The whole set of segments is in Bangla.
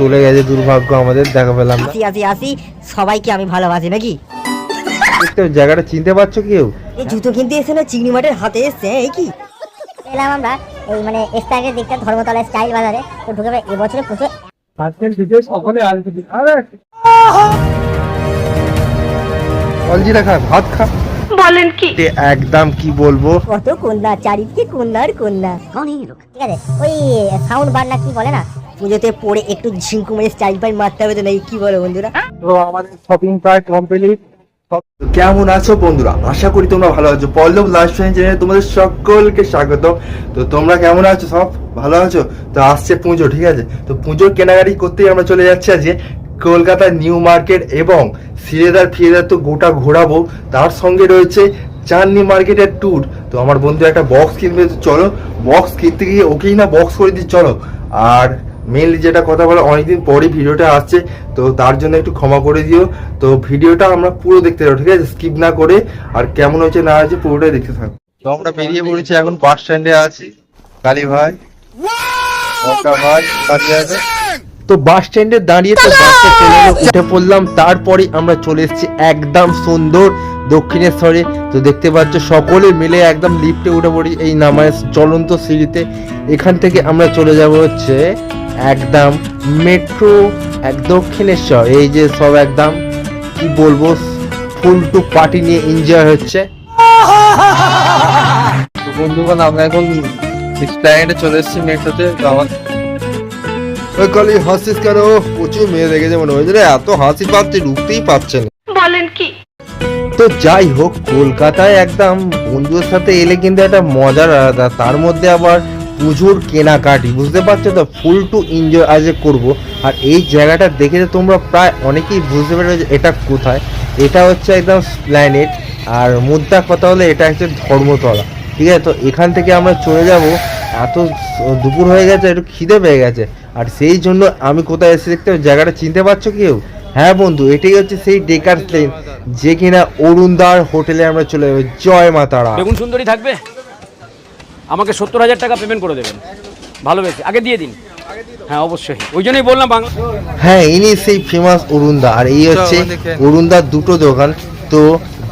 চলে গেছে দুর্ভাগ্য আমাদের দেখা পেলাম না। আসি আসি আসি। সবাইকে আমি ভালোবাসি নাকি? তো জায়গাটা চিনতে পারছ কেউ? এই জুতো কিনতে এসে না চিংড়ি মাঠের হাতে এসছে এই কি? এলাম আমরা এই মানে এস্টাগের দিকটা ধর্মতলা স্টাইল বাজারে তো ঢুকে এবছরে প্রচুর আজকের ভিডিও সকলে আসবে। আরে! অলজিরা খা ভাত খা। বলেন কি? একদম কি বলব? কত কন্যা চারিদিকে কন্যার কন্যা। ঠিক আছে ওই সাউন্ড বার না কি বলে না? পুজোতে পড়ে একটু ঝিঙ্কু মেরে স্টাইল পাই মারতে হবে তো নাকি কি বলো বন্ধুরা? তো আমাদের শপিং প্রায় কমপ্লিট কেমন আছো বন্ধুরা? আশা করি তোমরা ভালো আছো। পল্লব লাইফ স্টাইল চ্যানেলে তোমাদের সকলকে স্বাগত তো তোমরা কেমন আছো? সব ভালো আছো? তো আসছে পুজো ঠিক আছে? তো পুজোর কেনাকাটি করতেই আমরা চলে যাচ্ছি আজকে। কলকাতার নিউ মার্কেট এবং সিরেদার ফিরেদার তো গোটা ঘোরাবো। তার সঙ্গে রয়েছে চাঁদনি মার্কেটের ট্যুর তো আমার বন্ধু একটা বক্স কিনবে তো চলো বক্স কিনতে গিয়ে ওকেই না বক্স করে দিই চলো। আর মেনলি যেটা কথা বলা অনেকদিন পরে ভিডিওটা আসছে তো তার জন্য একটু ক্ষমা করে দিও। তো ভিডিওটা আমরা পুরো দেখতে যাব ঠিক আছে? স্কিপ না করে আর কেমন হয়েছে না হয়েছে পুরোটাই দেখতে থাকো তো আমরা বেরিয়ে পড়েছি এখন বাস স্ট্যান্ডে আছি। কালী ভাই ভাই কাছে আছে তো বাস স্ট্যান্ডে দাঁড়িয়ে তো উঠে পড়লাম। তারপরে আমরা চলে এসেছি একদম সুন্দর দক্ষিণেশ্বরে। তো দেখতে পাচ্ছ সকলে মিলে একদম লিফটে উঠে পড়ি এই নামায় চলন্ত সিঁড়িতে। এখান থেকে আমরা চলে যাব হচ্ছে একদম মেট্রো এক দক্ষিণেশ্বর। এই যে সব একদম কি বলব ফুল টু পার্টি নিয়ে এনজয় হচ্ছে। তো বন্ধুগণ আমরা এখন স্ট্যান্ডে চলে এসেছি মেট্রোতে তো আমার ওই কলি হাসিস কেন? প্রচুর মেয়ে দেখেছে মনে হয়েছে রে এত হাসি পাচ্ছে ঢুকতেই পাচ্ছে না। বলেন কি? তো যাই হোক কলকাতায় একদম বন্ধুদের সাথে এলে কিন্তু একটা মজার আলাদা। তার মধ্যে আবার পুজোর কেনাকাটি বুঝতে পারছ তো? ফুল টু এনজয় আজ করব। আর এই জায়গাটা দেখে তোমরা প্রায় অনেকেই বুঝতে পারবে যে এটা কোথায়। এটা হচ্ছে একদম প্ল্যানেট আর মুদ্রা কথা হলে এটা হচ্ছে ধর্মতলা। ঠিক আছে? তো এখান থেকে আমরা চলে যাব এত দুপুর হয়ে গেছে একটু খিদে পেয়ে গেছে। আর সেই জন্য আমি কোথায় এসে দেখতে জায়গাটা চিনতে পারছ কেউ? হ্যাঁ বন্ধু এটাই হচ্ছে সেই ডেকার প্লেন যে কিনা অরুণদার হোটেলে আমরা চলে যাব। জয় মা তারা। বেগুন সুন্দরী থাকবে? আমাকে সত্তর হাজার টাকা পেমেন্ট করে দেবেন। ভালোবেসে আগে দিয়ে দিন। হ্যাঁ অবশ্যই। ওই জন্যই বললাম বাংলা হ্যাঁ ইনি সেই ফেমাস অরুণদা। আর এই হচ্ছে অরুণদার দুটো দোকান। তো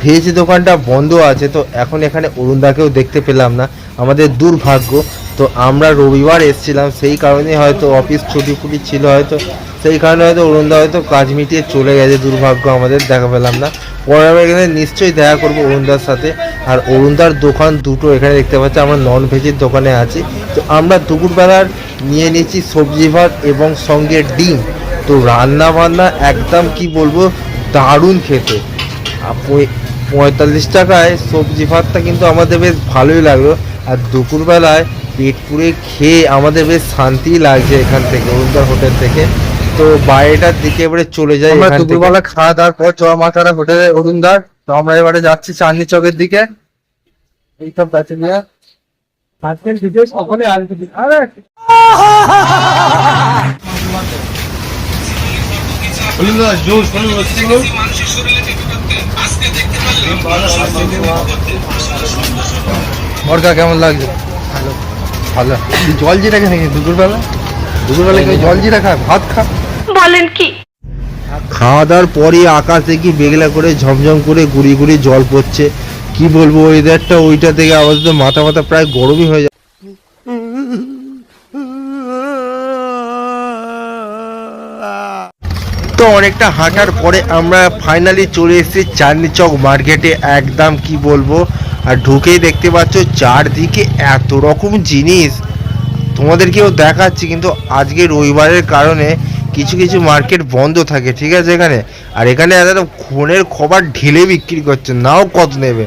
ভেজ দোকানটা বন্ধ আছে তো এখন এখানে অরুণদাকেও দেখতে পেলাম না। আমাদের দুর্ভাগ্য। তো আমরা রবিবার এসেছিলাম, সেই কারণে হয়তো অফিস ছুটি ফুটি ছিল হয়তো। সেই কারণে হয়তো অরুণদা হয়তো কাজ মিটিয়ে চলে গেছে, দুর্ভাগ্য আমাদের দেখা পেলাম না। পরে এখানে নিশ্চয়ই দেখা করব অরুণদার সাথে। আর অরুণদার দোকান দুটো এখানে দেখতে পাচ্ছি, আমরা নন ভেজের দোকানে আছি। তো আমরা দুপুরবেলার নিয়ে নিয়েছি সবজি ভাত এবং সঙ্গে ডিম। তো রান্না বান্না একদম কি বলব, দারুণ খেতে। পঁয়তাল্লিশ টাকায় সবজি ভাতটা কিন্তু আমাদের বেশ ভালোই লাগল। আর দুপুরবেলায় পেট পুড়ে খেয়ে আমাদের বেশ শান্তি লাগছে এখান থেকে অরুণদার হোটেল থেকে। তো বাইরেটার দিকে এবারে চলে যাই আমরা দুপুরবেলা খাওয়া দাওয়ার পর জয় মাতারা হোটেলে অরুণদার তো আমরা এবারে যাচ্ছি চাঁদনি চকের দিকে। এইসব ব্যাচে নিয়ে। আজকের ভিডিও সকলে আসবে আরে! কেমন লাগছে? ভালো। জল জিরা খাই দুপুরবেলা? দুপুরবেলা কেউ জল জিরা খা ভাত খা। বলেন কি? খাওয়া দাওয়ার পরে আকাশ দেখি বেগলা করে ঝমঝম করে গুড়ি গুড়ি জল পড়ছে। কি বলব ওয়েদারটা ওইটা থেকে আবার তো মাথা মাথা প্রায় গরমই হয়ে যায়। তো অনেকটা হাঁটার পরে আমরা ফাইনালি চলে এসেছি চাঁদনি চক মার্কেটে একদম কি বলব আর ঢুকেই দেখতে পাচ্ছ চারদিকে এত রকম জিনিস। তোমাদেরকেও দেখাচ্ছি, কিন্তু আজকে রবিবারের কারণে কিছু কিছু মার্কেট বন্ধ থাকে, ঠিক আছে এখানে? আর এখানে একদম খুনের খবর ঢেলে বিক্রি করছে, নাও কত নেবে?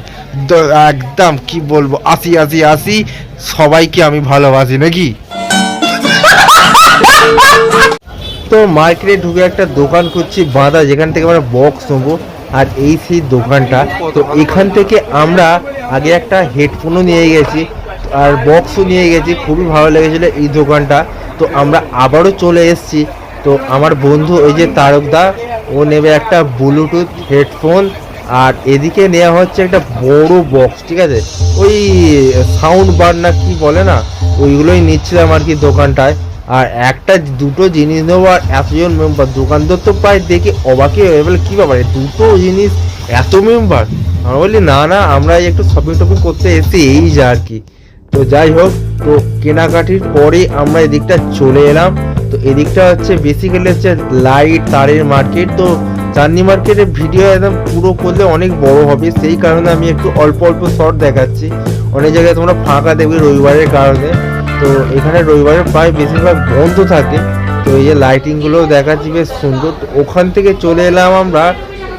একদম কি বলব, আসি আসি আসি, সবাইকে আমি ভালোবাসি, নাকি? তো মার্কেটে ঢুকে একটা দোকান করছি বাঁধা, যেখান থেকে আমরা বক্স নেব। আর এই সেই দোকানটা, তো এখান থেকে আমরা আগে একটা হেডফোনও নিয়ে গেছি আর বক্সও নিয়ে গেছি, খুবই ভালো লেগেছিলো এই দোকানটা। তো আমরা আবারও চলে এসেছি। তো আমার বন্ধু ওই যে তারকদা ও নেবে একটা ব্লুটুথ হেডফোন আর এদিকে নেওয়া হচ্ছে একটা বড় বক্স, ঠিক আছে? ওই সাউন্ড বার না কি বলে না, ওইগুলোই নিচ্ছিলাম আর কি দোকানটায়। আর একটা দুটো জিনিস নেব আর এতজন মেম্বার দোকানদার তো প্রায় দেখে অবাকই হয়ে বলে, কী ব্যাপারে? দুটো জিনিস এত মেম্বার আমরা বলি, না না, আমরা একটু শপিং টপিং করতে এসে এই যা আর কি। তো যাই হোক, তো কেনাকাটির পরে আমরা এদিকটা চলে এলাম। তো এদিকটা হচ্ছে বেসিক্যালি হচ্ছে লাইট তারের মার্কেট তো চাঁদনি মার্কেটের ভিডিও একদম পুরো করলে অনেক বড় হবে। সেই কারণে আমি একটু অল্প অল্প শর্ট দেখাচ্ছি। অনেক জায়গায় তোমরা ফাঁকা দেখবে রবিবারের কারণে। তো এখানে রবিবারে প্রায় বেশিরভাগ বন্ধ থাকে। তো এই যে লাইটিংগুলো দেখাচ্ছি বেশ সুন্দর। তো ওখান থেকে চলে এলাম আমরা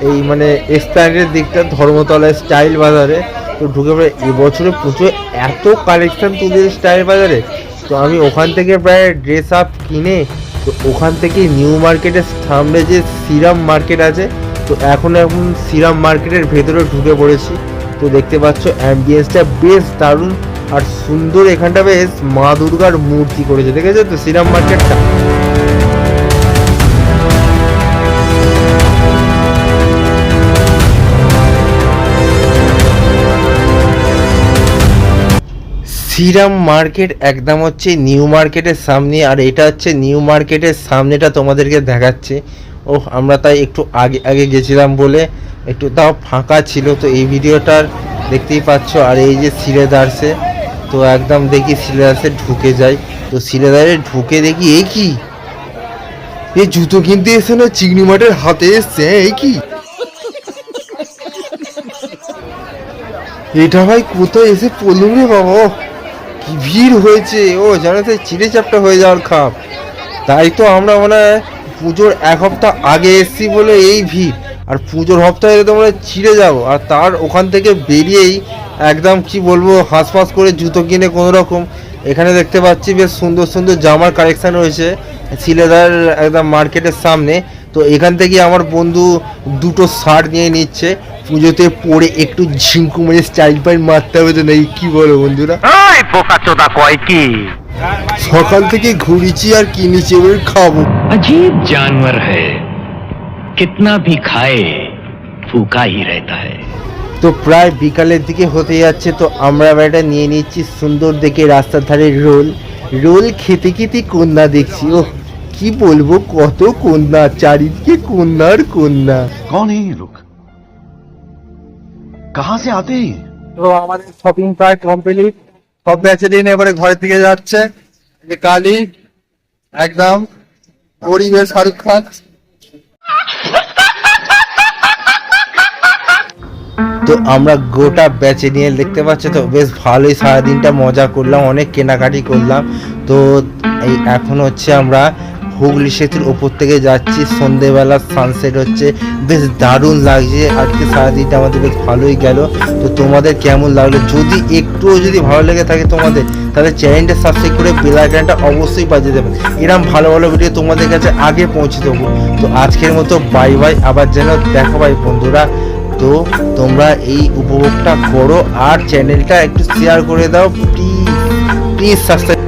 এই মানে স্ট্যান্ডের দিকটা ধর্মতলায় স্টাইল বাজারে। তো ঢুকে পড়ে, এবছরে প্রচুর এত কালেকশন তুলে স্টাইল বাজারে। তো আমি ওখান থেকে প্রায় ড্রেস আপ কিনে, তো ওখান থেকে নিউ মার্কেটের সামনে যে সিরাম মার্কেট আছে, তো এখন এখন সিরাম মার্কেটের ভেতরে ঢুকে পড়েছি। তো দেখতে পাচ্ছ অ্যাম্বিয়েন্সটা বেশ দারুণ। আর সুন্দর এখানটা বেশ মা দুর্গার মূর্তি করেছে, দেখেছ তো? সিরাম মার্কেটটা। সিরাম মার্কেট একদম হচ্ছে নিউ মার্কেটের সামনে, আর এটা হচ্ছে নিউ মার্কেটের সামনেটা তোমাদেরকে দেখাচ্ছে। ও আমরা তাই একটু আগে আগে গেছিলাম বলে একটু তাও ফাঁকা ছিল, তো এই ভিডিওটার দেখতেই পাচ্ছ। আর এই যে সিলেদার্সে তো একদম দেখি সিলেদার্সে ঢুকে যাই। তো সিলেদারে ঢুকে দেখি, এই কি? এই জুতো কিনতে এসে না চিংড়ি মাঠের হাতে এসছে, এই কি? এটা ভাই কোথায় এসে পড়লুম রে বাবা? কি ভিড় হয়েছে। ও জানো তো চিড়ে চাপটা হয়ে যাওয়ার খাপ। তাই তো আমরা মানে পুজোর এক হপ্তাহ আগে এসছি বলে এই ভিড়। আর পুজোর সপ্তাহে তো আমরা ছিঁড়ে যাব। আর তার ওখান থেকে বেরিয়েই একদম কি বলবো হাঁসফাঁস করে জুতো কিনে কোনো রকম এখানে দেখতে পাচ্ছি বেশ সুন্দর সুন্দর জামার কালেকশন রয়েছে সিলেদার একদম মার্কেটের সামনে তো এখান থেকে আমার বন্ধু দুটো শার্ট নিয়ে নিচ্ছে পুজোতে পরে একটু ঝিঙ্কু মেরে স্টাইল পাইন মারতে হবে তো নাকি কি বলো বন্ধুরা সকাল থেকে ঘুরিছি আর কিনেছি এবার খাবো अजीब जानवर है कितना भी खाए फूका ही रहता है তো প্রায় বিকালের দিকে হতে যাচ্ছে তো আমরা বেটা নিয়ে নিচ্ছি সুন্দর দেখে রাস্তার ধারে রোল। রোল খেতে খেতে কন্যা দেখছি ও কি বলব কত কন্যা চারিদিকে কন্যার কন্যা। কন এই লোক? কাহা সে আতে? তো আমাদের শপিং প্রায় কমপ্লিট সব ম্যাচে দিন এবারে ঘরের দিকে যাচ্ছে। যে কালি একদম পরিবেশ শাহরুখ খান তো আমরা গোটা ব্যাচে নিয়ে দেখতে পাচ্ছ তো, বেশ ভালোই সারাদিনটা মজা করলাম, অনেক কেনাকাটি করলাম। তো এই এখন হচ্ছে আমরা হুগলি সেতুর ওপর থেকে যাচ্ছি, সন্ধেবেলা সানসেট হচ্ছে, বেশ দারুণ লাগছে, আজকে সারাদিনটা আমাদের বেশ ভালোই গেল। তো তোমাদের কেমন লাগল? যদি একটুও যদি ভালো লেগে থাকে তোমাদের, তাহলে চ্যানেলটা সাবস্ক্রাইব করে বেল আইকনটা অবশ্যই বাজিয়ে দেবেন। এরকম ভালো ভালো ভিডিও তোমাদের কাছে আগে পৌঁছে দেবো। তো আজকের মতো বাই বাই আবার যেন দেখা পাই বন্ধুরা। তো তোমরা এই উপভোগটা করো আর চ্যানেলটা একটু শেয়ার করে দাও প্লিজ প্লিজ সাবস্ক্রাইব